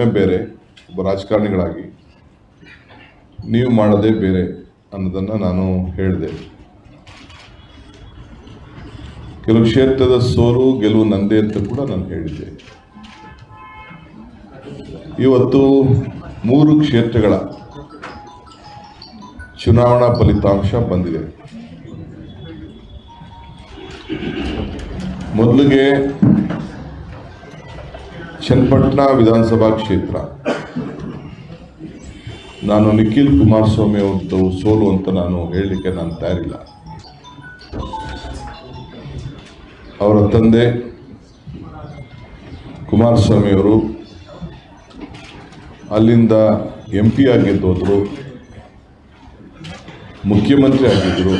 ಬೇರೆ ಒಬ್ಬ ರಾಜಕಾರಣಿಗಳಾಗಿ ನೀವು ಮಾಡೋದೇ ಬೇರೆ ಅನ್ನೋದನ್ನು ನಾನು ಹೇಳಿದೆ. ಕೆಲವು ಕ್ಷೇತ್ರದ ಸೋಲು, ಗೆಲುವು ನಂದೇ ಅಂತ ಕೂಡ ನಾನು ಹೇಳಿದ್ದೆ. ಇವತ್ತು ಮೂರು ಕ್ಷೇತ್ರಗಳ ಚುನಾವಣಾ ಫಲಿತಾಂಶ ಬಂದಿದೆ. ಮೊದಲಿಗೆ ಚನ್ನಪಟ್ಟಣ ವಿಧಾನಸಭಾ ಕ್ಷೇತ್ರ. ನಾನು ನಿಖಿಲ್ ಕುಮಾರಸ್ವಾಮಿ ಅವ್ರದ್ದು ಸೋಲು ಅಂತ ನಾನು ಹೇಳಲಿಕ್ಕೆ ನಾನು ತಯಾರಿಲ್ಲ. ಅವರ ತಂದೆ ಕುಮಾರಸ್ವಾಮಿ ಅವರು ಅಲ್ಲಿಂದ ಎಂ ಪಿ ಆಗಿದ್ದು ಹೋದರು, ಮುಖ್ಯಮಂತ್ರಿ ಆಗಿದ್ದರು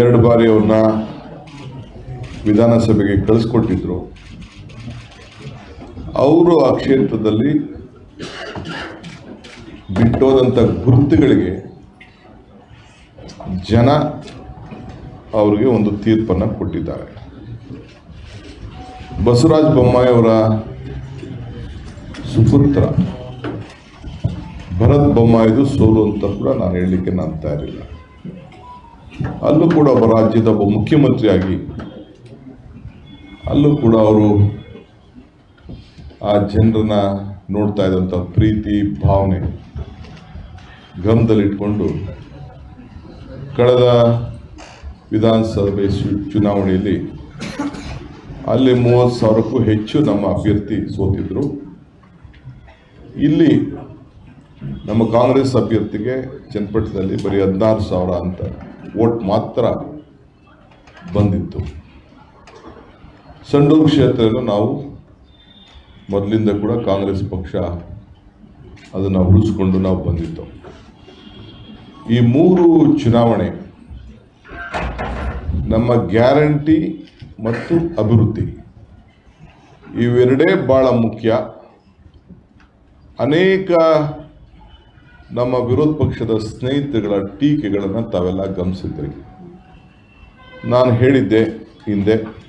ಎರಡು ಬಾರಿ ಅವ್ರನ್ನ ವಿಧಾನಸಭೆಗೆ ಕಳಿಸ್ಕೊಟ್ಟಿದ್ರು. ಅವರು ಆ ಕ್ಷೇತ್ರದಲ್ಲಿ ಬಿಟ್ಟೋದಂಥ ಗುರುತುಗಳಿಗೆ ಜನ ಅವರಿಗೆ ಒಂದು ತೀರ್ಪನ್ನು ಕೊಟ್ಟಿದ್ದಾರೆ. ಬಸವರಾಜ ಬೊಮ್ಮಾಯಿಯವರ ಸುಪುತ್ರ ಭರತ್ ಬೊಮ್ಮಾಯಿದು ಸೋಲು ಅಂತ ಕೂಡ ನಾನು ಹೇಳಲಿಕ್ಕೆ ನಾನು ತಯಾರಿಲ್ಲ. ಅಲ್ಲೂ ಕೂಡ ಒಬ್ಬ ರಾಜ್ಯದ ಒಬ್ಬ ಮುಖ್ಯಮಂತ್ರಿಯಾಗಿ ಅಲ್ಲೂ ಕೂಡ ಅವರು ಆ ಜನರನ್ನ ನೋಡ್ತಾ ಇದ್ದಂಥ ಪ್ರೀತಿ, ಭಾವನೆ ಗಮನದಲ್ಲಿಟ್ಕೊಂಡು ಕಳೆದ ವಿಧಾನಸಭೆ ಚುನಾವಣೆಯಲ್ಲಿ ಅಲ್ಲಿ ಮೂವತ್ತು ಸಾವಿರಕ್ಕೂ ಹೆಚ್ಚು ನಮ್ಮ ಅಭ್ಯರ್ಥಿ ಸೋತಿದ್ರು. ಇಲ್ಲಿ ನಮ್ಮ ಕಾಂಗ್ರೆಸ್ ಅಭ್ಯರ್ಥಿಗೆ ಚನ್ನಪಟ್ಟಣದಲ್ಲಿ ಬರೀ ಹದಿನಾರು ಸಾವಿರ ಅಂತ ವೋಟ್ ಮಾತ್ರ ಬಂದಿತ್ತು. ಸಂಡೂರು ಕ್ಷೇತ್ರವನ್ನು ನಾವು ಮೊದಲಿಂದ ಕೂಡ ಕಾಂಗ್ರೆಸ್ ಪಕ್ಷ ಅದನ್ನು ಉಳಿಸ್ಕೊಂಡು ನಾವು ಬಂದಿತ್ತು ಈ ಮೂರು ಚುನಾವಣೆ ನಮ್ಮ ಗ್ಯಾರಂಟಿ ಮತ್ತು ಅಭಿವೃದ್ಧಿ. ಇವೆರಡೇ ಭಾಳ ಮುಖ್ಯ. ಅನೇಕ ನಮ್ಮ ವಿರೋಧ ಪಕ್ಷದ ಸ್ನೇಹಿತಗಳ ಟೀಕೆಗಳನ್ನು ತಾವೆಲ್ಲ ಗಮನಿಸಿದ್ರಿ. ನಾನು ಹೇಳಿದ್ದೆ ಹಿಂದೆ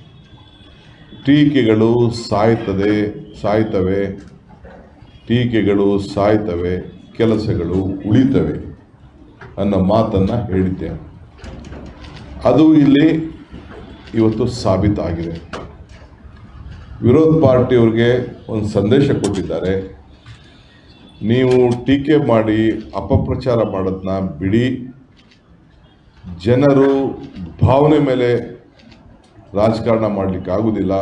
ಟೀಕೆಗಳು ಸಾಯ್ತದೆ, ಸಾಯ್ತವೆ. ಟೀಕೆಗಳು ಸಾಯ್ತವೆ, ಕೆಲಸಗಳು ಉಳಿತವೆ ಅನ್ನೋ ಮಾತನ್ನು ಹೇಳಿದ್ದೆ ಅದು ಇಲ್ಲಿ ಇವತ್ತು ಸಾಬೀತಾಗಿದೆ ವಿರೋಧ ಪಾರ್ಟಿಯವ್ರಿಗೆ ಒಂದು ಸಂದೇಶ ಕೊಟ್ಟಿದ್ದಾರೆ. ನೀವು ಟೀಕೆ ಮಾಡಿ ಅಪಪ್ರಚಾರ ಮಾಡೋದನ್ನ ಬಿಡಿ. ಜನರು ಭಾವನೆ ಮೇಲೆ ರಾಜಕಾರಣ ಮಾಡಲಿಕ್ಕೆ ಆಗೋದಿಲ್ಲ.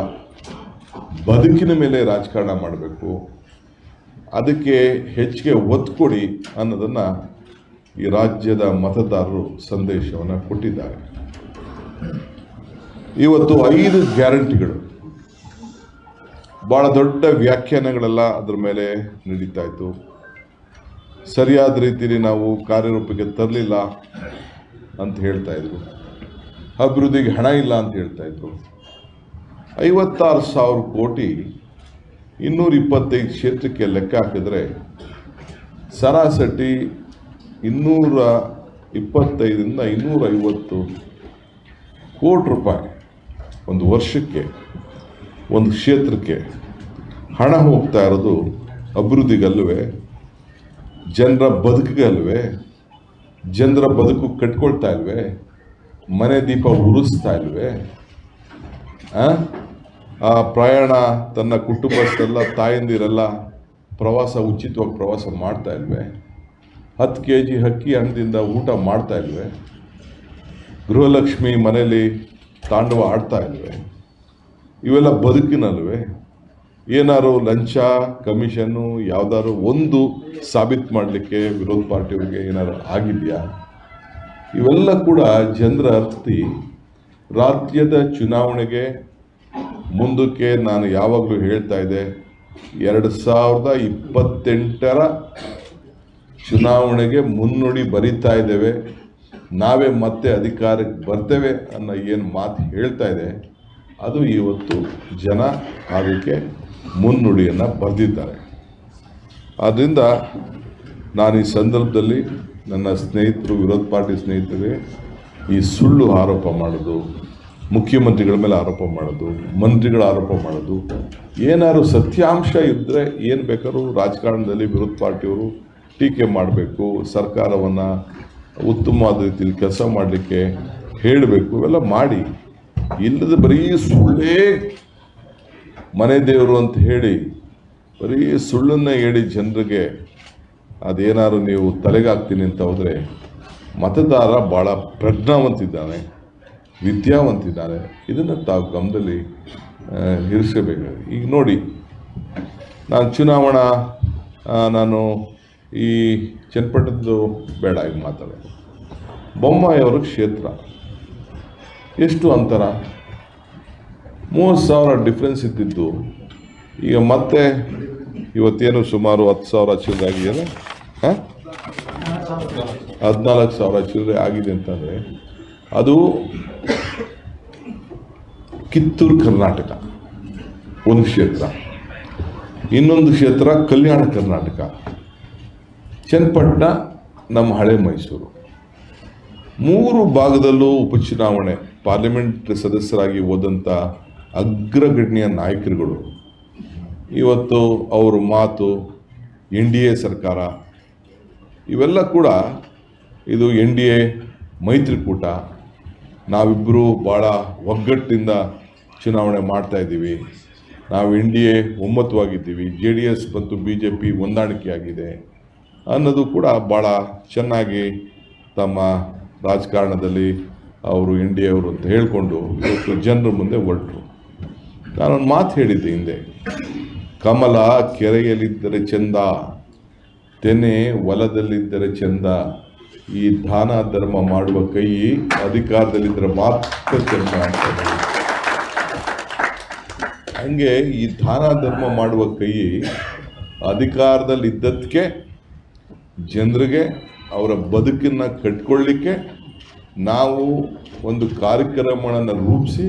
ಬದುಕಿನ ಮೇಲೆ ರಾಜಕಾರಣ ಮಾಡಬೇಕು. ಅದಕ್ಕೆ ಹೆಚ್ಚಿಗೆ ಒತ್ತು ಕೊಡಿ ಅನ್ನೋದನ್ನು ಈ ರಾಜ್ಯದ ಮತದಾರರು ಸಂದೇಶವನ್ನು ಕೊಟ್ಟಿದ್ದಾರೆ. ಇವತ್ತು ಐದು ಗ್ಯಾರಂಟಿಗಳು. ಭಾಳ ದೊಡ್ಡ ವ್ಯಾಖ್ಯಾನಗಳೆಲ್ಲ ಅದರ ಮೇಲೆ ನಡೀತಾ ಇತ್ತು. ಸರಿಯಾದ ರೀತಿಯಲ್ಲಿ ನಾವು ಕಾರ್ಯರೂಪಕ್ಕೆ ತರಲಿಲ್ಲ ಅಂತ ಹೇಳ್ತಾ ಇದ್ರು. ಅಭಿವೃದ್ಧಿಗೆ ಹಣ ಇಲ್ಲ ಅಂತ ಹೇಳ್ತಾ ಇದ್ರು. ಐವತ್ತಾರು ಸಾವಿರ ಕೋಟಿ ಇನ್ನೂರ ಇಪ್ಪತ್ತೈದು ಕ್ಷೇತ್ರಕ್ಕೆ ಲೆಕ್ಕ ಹಾಕಿದ್ರೆ ಸರಾಸರಿ ಇನ್ನೂರ ಇಪ್ಪತ್ತೈದರಿಂದ ಇನ್ನೂರ ಐವತ್ತು ಕೋಟಿ ರೂಪಾಯಿ ಒಂದು ವರ್ಷಕ್ಕೆ, ಒಂದು ಕ್ಷೇತ್ರಕ್ಕೆ ಹಣ ಹೋಗ್ತಾ ಇರೋದು ಅಭಿವೃದ್ಧಿಗಲ್ವೇ ಜನರ ಬದುಕಿಗಲ್ವೇ ಜನರ ಬದುಕು ಕಟ್ಕೊಳ್ತಾ ಇಲ್ವೇ ಮನೆ ದೀಪ ಉರಿಸ್ತಾ ಇಲ್ವೇ? ಆ? ಪ್ರಯಾಣ, ತನ್ನ ಕುಟುಂಬಸ್ಥೆಲ್ಲ ತಾಯಂದಿರೆಲ್ಲ ಪ್ರವಾಸ, ಉಚಿತವಾಗಿ ಪ್ರವಾಸ ಮಾಡ್ತಾ ಇಲ್ವೇ? ಹತ್ತು ಕೆ ಜಿ ಅಕ್ಕಿ ಊಟ ಮಾಡ್ತಾ ಇಲ್ವೇ? ಗೃಹಲಕ್ಷ್ಮಿ ಮನೆಯಲ್ಲಿ ತಾಂಡವ ಆಡ್ತಾ ಇಲ್ವೇ? ಇವೆಲ್ಲ ಬದುಕಿನಲ್ವೇ? ಏನಾರು ಲಂಚ, ಕಮಿಷನ್ನು ಯಾವುದಾದ್ರು ಒಂದು ಸಾಬೀತು ಮಾಡಲಿಕ್ಕೆ ವಿರೋಧ ಪಾರ್ಟಿಯವರಿಗೆ ಏನಾದ್ರು ಆಗಿದೆಯಾ? ಇವೆಲ್ಲ ಕೂಡ ಜನರ ಅರ್ಥಿ ರಾಜ್ಯದ ಚುನಾವಣೆಗೆ ಮುಂದಕ್ಕೆ ನಾನು ಯಾವಾಗಲೂ ಹೇಳ್ತಾ ಇದ್ದೆ, ಎರಡು ಸಾವಿರದ ಇಪ್ಪತ್ತೆಂಟರ ಚುನಾವಣೆಗೆ ಮುನ್ನುಡಿ ಬರಿತಾ ಇದ್ದೇವೆ, ನಾವೇ ಮತ್ತೆ ಅಧಿಕಾರಕ್ಕೆ ಬರ್ತೇವೆ ಅನ್ನೋ ಏನು ಮಾತು ಹೇಳ್ತಾ ಇದೆ ಅದು ಇವತ್ತು ಜನ ಅದಕ್ಕೆ ಮುನ್ನುಡಿಯನ್ನು ಬರೆದಿದ್ದಾರೆ. ಆದ್ದರಿಂದ ನಾನು ಈ ಸಂದರ್ಭದಲ್ಲಿ ನನ್ನ ಸ್ನೇಹಿತರು, ವಿರೋಧ ಪಾರ್ಟಿ ಸ್ನೇಹಿತರಿಗೆ ಈ ಸುಳ್ಳು ಆರೋಪ ಮಾಡೋದು, ಮುಖ್ಯಮಂತ್ರಿಗಳ ಮೇಲೆ ಆರೋಪ ಮಾಡೋದು, ಮಂತ್ರಿಗಳ ಆರೋಪ ಮಾಡೋದು, ಏನಾದ್ರು ಸತ್ಯಾಂಶ ಇದ್ದರೆ ಏನು ಬೇಕಾದ್ರೂ ರಾಜಕಾರಣದಲ್ಲಿ ವಿರೋಧ ಪಾರ್ಟಿಯವರು ಟೀಕೆ ಮಾಡಬೇಕು, ಸರ್ಕಾರವನ್ನು ಉತ್ತಮವಾದ ರೀತಿಯಲ್ಲಿ ಕೆಲಸ ಮಾಡಲಿಕ್ಕೆ ಹೇಳಬೇಕು, ಇವೆಲ್ಲ ಮಾಡಿ. ಇಲ್ಲದ ಬರೀ ಸುಳ್ಳೇ ಮನೆ ದೇವರು ಅಂತ ಹೇಳಿ, ಬರೀ ಸುಳ್ಳನ್ನು ಹೇಳಿ ಜನರಿಗೆ ಅದೇನಾದ್ರು ನೀವು ತಲೆಗೆ ಹಾಕ್ತೀನಿ ಅಂತ ಹೋದರೆ ಮತದಾರ ಭಾಳ ಪ್ರಜ್ಞಾವಂತಿದ್ದಾನೆ, ವಿದ್ಯಾವಂತಿದ್ದಾನೆ. ಇದನ್ನು ತಾವು ಗಮನದಲ್ಲಿ ಇರಿಸಬೇಕು ಈಗ ನೋಡಿ, ನಾನು ಚುನಾವಣಾ ನಾನು ಈ ಚನ್ನಪಟ್ಟಣದ್ದು ಬೇಡ, ಈಗ ಮಾತಾಡೋದು. ಬೊಮ್ಮಾಯಿಯವರ ಕ್ಷೇತ್ರ. ಎಷ್ಟು ಅಂತರ? ಮೂವತ್ತು ಸಾವಿರ ಡಿಫ್ರೆನ್ಸ್ ಇದ್ದಿದ್ದು. ಈಗ ಮತ್ತೆ ಇವತ್ತೇನು ಸುಮಾರು ಹತ್ತು ಸಾವಿರ ಹಾಂ ಹದಿನಾಲ್ಕು ಸಾವಿರ ಚಿಲ್ಲರೆ ಆಗಿದೆ ಅಂತಂದರೆ ಅದು ಕಿತ್ತೂರು ಕರ್ನಾಟಕ, ಒಂದು ಕ್ಷೇತ್ರ. ಇನ್ನೊಂದು ಕ್ಷೇತ್ರ ಕಲ್ಯಾಣ ಕರ್ನಾಟಕ. ಚನ್ನಪಟ್ಟಣ, ನಮ್ಮ ಹಳೆ ಮೈಸೂರು. ಮೂರು ಭಾಗದಲ್ಲೂ ಉಪಚುನಾವಣೆ ಪಾರ್ಲಿಮೆಂಟ್ ಸದಸ್ಯರಾಗಿ ಹೋದಂಥ ಅಗ್ರಗಣ್ಯ ನಾಯಕರುಗಳು. ಇವತ್ತು ಅವ್ರ ಮಾತು ಎನ್ ಡಿ ಎ ಸರ್ಕಾರ ಇವೆಲ್ಲ ಕೂಡ ಇದು ಎನ್ ಡಿ ಎ ಮೈತ್ರಿಕೂಟ. ನಾವಿಬ್ಬರು ಭಾಳ ಒಗ್ಗಟ್ಟಿಂದ ಚುನಾವಣೆ ಮಾಡ್ತಾ ಇದ್ದೀವಿ. ನಾವು ಎನ್ ಡಿ ಎ ಒಮ್ಮತವಾಗಿದ್ದೀವಿ. ಜೆ ಡಿ ಎಸ್ ಮತ್ತು ಬಿ ಜೆ ಪಿ ಹೊಂದಾಣಿಕೆಯಾಗಿದೆ ಅನ್ನೋದು ಕೂಡ ಭಾಳ ಚೆನ್ನಾಗಿ ತಮ್ಮ ರಾಜಕಾರಣದಲ್ಲಿ ಅವರು ಎನ್ ಡಿ ಎ ಅವರು ಅಂತ ಹೇಳಿಕೊಂಡು ಇವತ್ತು ಜನರ ಮುಂದೆ ಹೊರಟರು. ನಾನೊಂದು ಮಾತು ಹೇಳಿದ್ದೆ ಹಿಂದೆ. ಕಮಲ ಕೆರೆಯಲ್ಲಿದ್ದರೆ ಚಂದ ತೆನೆ ಹೊಲದಲ್ಲಿದ್ದರೆ ಚಂದ, ಈ ದಾನ ಧರ್ಮ ಮಾಡುವ ಕೈ ಅಧಿಕಾರದಲ್ಲಿದ್ದರೆ ಮಾತ್ರ ಚಂದ ಹೇಳಿದ್ರು. ಹಂಗೆ ಈ ದಾನ ಧರ್ಮ ಮಾಡುವ ಕೈ ಅಧಿಕಾರದಲ್ಲಿದ್ದದಕ್ಕೆ ಜನರಿಗೆ ಅವರ ಬದುಕನ್ನು ಕಟ್ಕೊಳ್ಳಿಕ್ಕೆ ನಾವು ಒಂದು ಕಾರ್ಯಕ್ರಮಗಳನ್ನು ರೂಪಿಸಿ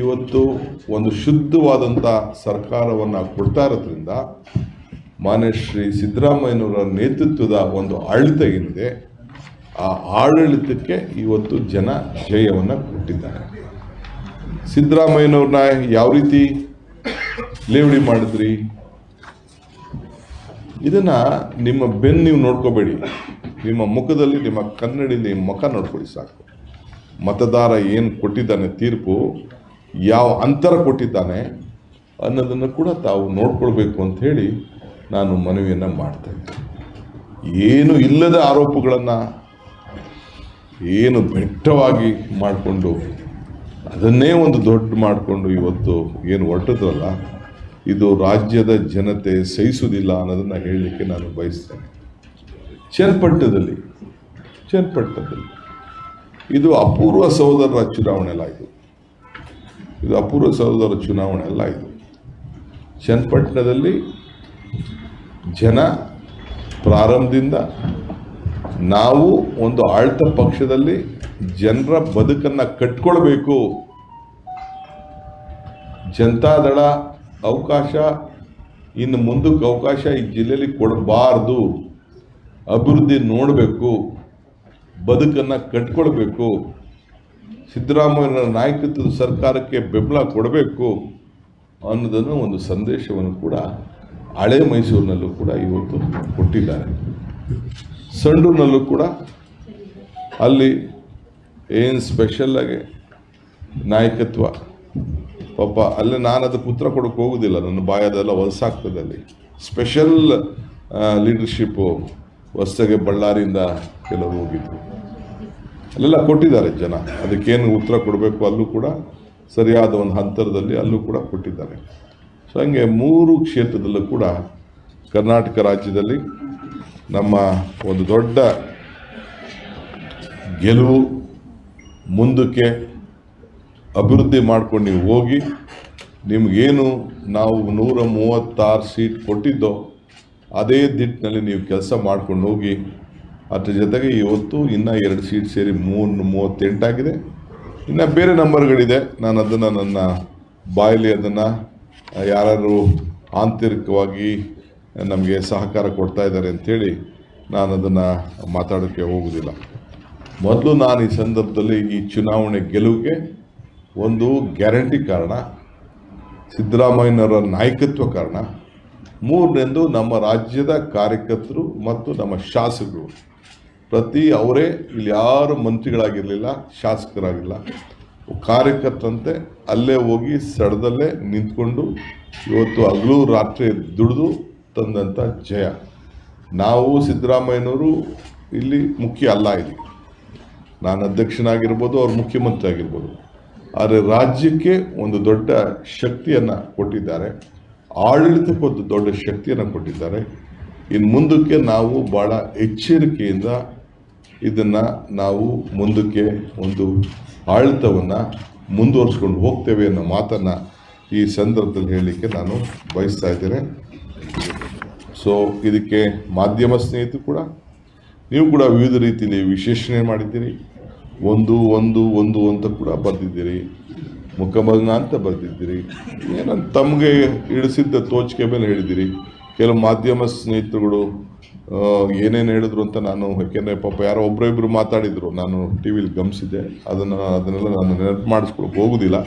ಇವತ್ತು ಒಂದು ಶುದ್ಧವಾದಂಥ ಸರ್ಕಾರವನ್ನು ಕೊಡ್ತಾ ಇರೋದ್ರಿಂದ ಮಾನ್ಯ ಶ್ರೀ ಸಿದ್ದರಾಮಯ್ಯನವರ ನೇತೃತ್ವದ ಒಂದು ಆಡಳಿತ ಏನಿದೆ, ಆ ಆಡಳಿತಕ್ಕೆ ಇವತ್ತು ಜನ ಜಯವನ್ನು ಕೊಟ್ಟಿದ್ದಾರೆ. ಸಿದ್ದರಾಮಯ್ಯನವ್ರನ್ನ ಯಾವ ರೀತಿ ಲೇವಡಿ ಮಾಡಿದ್ರಿ? ಇದನ್ನ ನಿಮ್ಮ ಬೆನ್ನು ನೀವು ನೋಡ್ಕೋಬೇಡಿ. ನಿಮ್ಮ ಮುಖದಲ್ಲಿ, ನಿಮ್ಮ ಕನ್ನಡಿಲಿ ಮುಖ ನೋಡ್ಕೊಳ್ಳಿ ಸಾಕು. ಮತದಾರ ಏನು ಕೊಟ್ಟಿದ್ದಾನೆ ತೀರ್ಪು, ಯಾವ ಅಂತರ ಕೊಟ್ಟಿದ್ದಾನೆ ಅನ್ನೋದನ್ನು ಕೂಡ ತಾವು ನೋಡ್ಕೊಳ್ಬೇಕು ಅಂತ ನಾನು ಮನವಿಯನ್ನು ಮಾಡ್ತಾ ಇದ್ದೆ ಏನು ಇಲ್ಲದ ಆರೋಪಗಳನ್ನು ಏನು ಬೆಟ್ಟವಾಗಿ ಮಾಡಿಕೊಂಡು ಅದನ್ನೇ ಒಂದು ದೊಡ್ಡ ಮಾಡಿಕೊಂಡು ಇವತ್ತು ಏನು ಹೊರಟಿದ್ರಲ್ಲ, ಇದು ರಾಜ್ಯದ ಜನತೆ ಸಹಿಸುವುದಿಲ್ಲ ಅನ್ನೋದನ್ನು ಹೇಳಲಿಕ್ಕೆ ನಾನು ಬಯಸ್ತೇನೆ. ಚನ್ನಪಟ್ಟಣದಲ್ಲಿ ಚನ್ನಪಟ್ಟಣದಲ್ಲಿ ಇದು ಅಪೂರ್ವ ಸಹೋದರರ ಚುನಾವಣೆ ಅಲ್ಲ ಇದು. ಇದು ಅಪೂರ್ವ ಸಹೋದರ ಚುನಾವಣೆ ಅಲ್ಲ ಇದು. ಚನ್ನಪಟ್ಟಣದಲ್ಲಿ ಜನ ಪ್ರಾರಂಭದಿಂದ ನಾವು ಒಂದು ಆಳ್ತ ಪಕ್ಷದಲ್ಲಿ ಜನರ ಬದುಕನ್ನು ಕಟ್ಕೊಳ್ಬೇಕು. ಜನತಾದಳ ಅವಕಾಶ ಇನ್ನು ಮುಂದಕ್ಕೆ ಅವಕಾಶ ಈ ಜಿಲ್ಲೆಯಲ್ಲಿ ಕೊಡಬಾರ್ದು. ಅಭಿವೃದ್ಧಿ ನೋಡಬೇಕು. ಬದುಕನ್ನು ಕಟ್ಕೊಳ್ಬೇಕು. ಸಿದ್ದರಾಮಯ್ಯನ ನಾಯಕತ್ವದ ಸರ್ಕಾರಕ್ಕೆ ಬೆಂಬಲ ಕೊಡಬೇಕು ಅನ್ನೋದನ್ನು ಒಂದು ಸಂದೇಶವನ್ನು ಕೂಡ ಹಳೆ ಮೈಸೂರಿನಲ್ಲೂ ಕೂಡ ಇವತ್ತು ಕೊಟ್ಟಿದ್ದಾರೆ ಸಂಡೂರಿನಲ್ಲೂ ಕೂಡ ಅಲ್ಲಿ ಏನು ಸ್ಪೆಷಲ್ಲಾಗಿ ನಾಯಕತ್ವ? ಪಾಪ ಅಲ್ಲೇ ನಾನು ಅದಕ್ಕೆ ಉತ್ತರ ಕೊಡೋಕೆ ಹೋಗೋದಿಲ್ಲ, ನನ್ನ ಬಾಯದೆಲ್ಲ ಹೊಲಸಾಗ್ತದೆ ಅಲ್ಲಿ. ಸ್ಪೆಷಲ್ ಲೀಡರ್ಶಿಪ್ಪು ಹೊಸಗೆ ಬಳ್ಳಾರಿಯಿಂದ ಕೆಲವರು ಹೋಗಿದ್ದರು ಅಲ್ಲೆಲ್ಲ ಕೊಟ್ಟಿದ್ದಾರೆ ಜನ. ಅದಕ್ಕೇನು ಉತ್ತರ ಕೊಡಬೇಕು ಅಲ್ಲೂ ಕೂಡ, ಸರಿಯಾದ ಒಂದು ಹಂತರದಲ್ಲಿ ಅಲ್ಲೂ ಕೂಡ ಕೊಟ್ಟಿದ್ದಾರೆ. ಸೊ ಹಂಗೆ ಮೂರು ಕ್ಷೇತ್ರದಲ್ಲೂ ಕೂಡ ಕರ್ನಾಟಕ ರಾಜ್ಯದಲ್ಲಿ ನಮ್ಮ ಒಂದು ದೊಡ್ಡ ಗೆಲುವು ಮುಂದಕ್ಕೆ ಅಭಿವೃದ್ಧಿ ಮಾಡ್ಕೊಂಡು ನೀವು ಹೋಗಿ, ನಿಮಗೇನು ನಾವು ನೂರ ಮೂವತ್ತಾರು ಸೀಟ್ ಕೊಟ್ಟಿದ್ದೋ ಅದೇ ದಿಟ್ಟಿನಲ್ಲಿ ನೀವು ಕೆಲಸ ಮಾಡ್ಕೊಂಡು ಹೋಗಿ, ಅದ್ರ ಜೊತೆಗೆ ಇವತ್ತು ಇನ್ನೂ ಎರಡು ಸೀಟ್ ಸೇರಿ ಮೂರು, ಮೂವತ್ತೆಂಟಾಗಿದೆ. ಇನ್ನು ಬೇರೆ ನಂಬರ್ಗಳಿದೆ ನಾನು ಅದನ್ನು ನನ್ನ ಬಾಯಲ್ಲಿ ಅದನ್ನು ಯಾರು ಆಂತರಿಕವಾಗಿ ನಮಗೆ ಸಹಕಾರ ಕೊಡ್ತಾ ಇದ್ದಾರೆ ಅಂಥೇಳಿ ನಾನು ಅದನ್ನು ಮಾತಾಡೋಕ್ಕೆ ಹೋಗೋದಿಲ್ಲ. ಮೊದಲು ನಾನು ಈ ಸಂದರ್ಭದಲ್ಲಿ ಈ ಚುನಾವಣೆ ಗೆಲುವಿಗೆ ಒಂದು ಗ್ಯಾರಂಟಿ ಕಾರಣ, ಸಿದ್ದರಾಮಯ್ಯನವರ ನಾಯಕತ್ವ ಕಾರಣ, ಮೂರನೆಂದು ನಮ್ಮ ರಾಜ್ಯದ ಕಾರ್ಯಕರ್ತರು ಮತ್ತು ನಮ್ಮ ಶಾಸಕರು. ಪ್ರತಿ ಅವರೇ ಇಲ್ಲಿ ಯಾರು ಮಂತ್ರಿಗಳಾಗಿರಲಿಲ್ಲ, ಶಾಸಕರಾಗಿಲ್ಲ. ಕಾರ್ಯಕರ್ತಂತೆ ಅಲ್ಲೇ ಹೋಗಿ ಸಡದಲ್ಲೇ ನಿಂತ್ಕೊಂಡು ಇವತ್ತು ಹಗಲು ರಾತ್ರಿ ದುಡಿದು ತಂದಂಥ ಜಯ. ನಾವು ಸಿದ್ದರಾಮಯ್ಯನವರು ಇಲ್ಲಿ ಮುಖ್ಯ ಅಲ್ಲ ಇಲ್ಲಿ. ನಾನು ಅಧ್ಯಕ್ಷನಾಗಿರ್ಬೋದು ಅವ್ರು ಮುಖ್ಯಮಂತ್ರಿ ಆಗಿರ್ಬೋದು. ಆದರೆ ರಾಜ್ಯಕ್ಕೆ ಒಂದು ದೊಡ್ಡ ಶಕ್ತಿಯನ್ನು ಕೊಟ್ಟಿದ್ದಾರೆ. ಆಡಳಿತಕ್ಕೆ ಒಂದು ದೊಡ್ಡ ಶಕ್ತಿಯನ್ನು ಕೊಟ್ಟಿದ್ದಾರೆ. ಇನ್ನು ಮುಂದಕ್ಕೆ ನಾವು ಭಾಳ ಎಚ್ಚರಿಕೆಯಿಂದ ಇದನ್ನು ನಾವು ಮುಂದಕ್ಕೆ ಒಂದು ಆಡಳಿತವನ್ನು ಮುಂದುವರಿಸ್ಕೊಂಡು ಹೋಗ್ತೇವೆ ಅನ್ನೋ ಮಾತನ್ನು ಈ ಸಂದರ್ಭದಲ್ಲಿ ಹೇಳಲಿಕ್ಕೆ ನಾನು ಬಯಸ್ತಾ ಇದ್ದೇನೆ. ಸೊ ಇದಕ್ಕೆ ಮಾಧ್ಯಮ ಸ್ನೇಹಿತರು ಕೂಡ, ನೀವು ಕೂಡ ವಿವಿಧ ರೀತಿಯಲ್ಲಿ ವಿಶ್ಲೇಷಣೆ ಮಾಡಿದ್ದೀರಿ. ಒಂದು ಒಂದು ಒಂದು ಅಂತ ಕೂಡ ಬರೆದಿದ್ದೀರಿ. ಮುಖಭಂಗ ಅಂತ ಬರೆದಿದ್ದೀರಿ. ಏನಂತ ತಮಗೆ ಇಳಿಸಿದ್ದ ತೋಚಿಕೆ ಮೇಲೆ ಹೇಳಿದ್ದೀರಿ. ಕೆಲವು ಮಾಧ್ಯಮ ಸ್ನೇಹಿತರುಗಳು ಏನೇನು ಹೇಳಿದ್ರು ಅಂತ ನಾನು, ಯಾಕೆಂದರೆ ಪಾಪ ಯಾರೋ ಒಬ್ಬರಿಬ್ಬರು ಮಾತಾಡಿದರು. ನಾನು ಟಿ ವಿಲಿ ಗಮನಿಸಿದೆ ಅದನ್ನು ಅದನ್ನೆಲ್ಲ ನಾನು ನೆನಪು ಮಾಡಿಸ್ಕೊಳಕ್ಕೆ ಹೋಗೋದಿಲ್ಲ.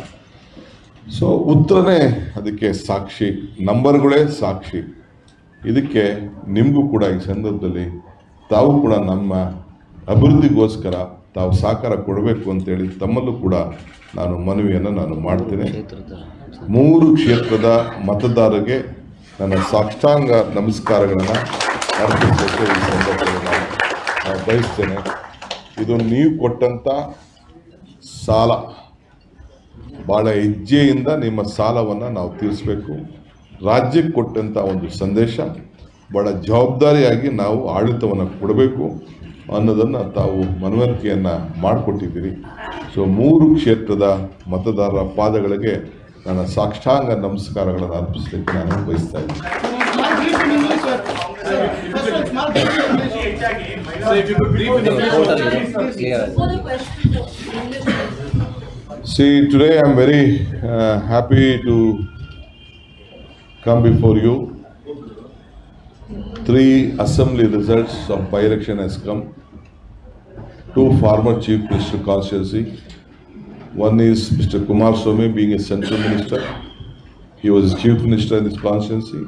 ಸೊ ಉತ್ತರನೇ ಅದಕ್ಕೆ ಸಾಕ್ಷಿ. ನಂಬರ್ಗಳೇ ಸಾಕ್ಷಿ. ಇದಕ್ಕೆ ನಿಮಗೂ ಕೂಡ ಈ ಸಂದರ್ಭದಲ್ಲಿ ತಾವು ಕೂಡ ನಮ್ಮ ಅಭಿವೃದ್ಧಿಗೋಸ್ಕರ ತಾವು ಸಹಕಾರ ಕೊಡಬೇಕು ಅಂತೇಳಿ ತಮ್ಮಲ್ಲೂ ಕೂಡ ನಾನು ಮನವಿಯನ್ನು ನಾನು ಮಾಡ್ತೇನೆ. ಮೂರು ಕ್ಷೇತ್ರದ ಮತದಾರರಿಗೆ ನನ್ನ ಸಾಷ್ಟಾಂಗ ನಮಸ್ಕಾರಗಳನ್ನು ಅರ್ಪಿಸೋಕೆ ಈ ಸಂದರ್ಭದಲ್ಲಿ ನಾನು ಬಯಸ್ತೇನೆ ಇದು ನೀವು ಕೊಟ್ಟಂಥ ಸಾಲ ಭಾಳ ಹೆಜ್ಜೆಯಿಂದ ನಿಮ್ಮ ಸಾಲವನ್ನು ನಾವು ತೀರಿಸಬೇಕು. ರಾಜ್ಯಕ್ಕೆ ಕೊಟ್ಟಂಥ ಒಂದು ಸಂದೇಶ ಭಾಳ ಜವಾಬ್ದಾರಿಯಾಗಿ ನಾವು ಆಡಳಿತವನ್ನು ಕೊಡಬೇಕು ಅನ್ನೋದನ್ನು ತಾವು ಮನವರಿಕೆಯನ್ನು ಮಾಡಿಕೊಟ್ಟಿದ್ದೀರಿ. ಸೊ ಮೂರು ಕ್ಷೇತ್ರದ ಮತದಾರರ ಪಾದಗಳಿಗೆ ನನ್ನ ಸಾಕ್ಷಾಂಗ ನಮಸ್ಕಾರಗಳನ್ನು ಅರ್ಪಿಸಲಿಕ್ಕೆ ನಾನು ಬಯಸ್ತಾ ಇದ್ದೀನಿ. So if you could brief in English. The question, See, today I'm very uh, happy to come before you. Three assembly results of by-election has come. Two former chief minister constituency. One is Mr. Kumar Swamy being a central minister. He was chief minister in this constituency.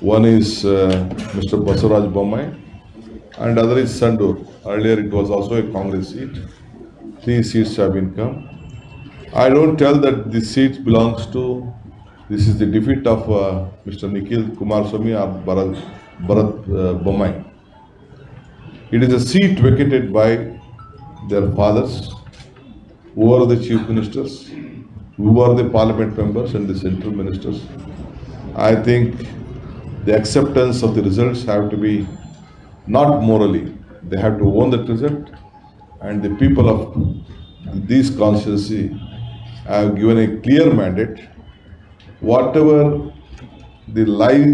One is uh, Mr. Basuraj Bommai and other is Sandur. Earlier it was also a Congress seat. Three seats have been come. I don't tell that this seat belongs to, this is the defeat of uh, Mr. Nikhil Kumaraswamy or Bharat, Bharat uh, Bommai. It is a seat vacated by their fathers, who are the chief ministers, who are the parliament members and the central ministers. I think the acceptance of the results have to be not morally, they have to own that result. And the people of this constituency have given a clear mandate. Whatever the lie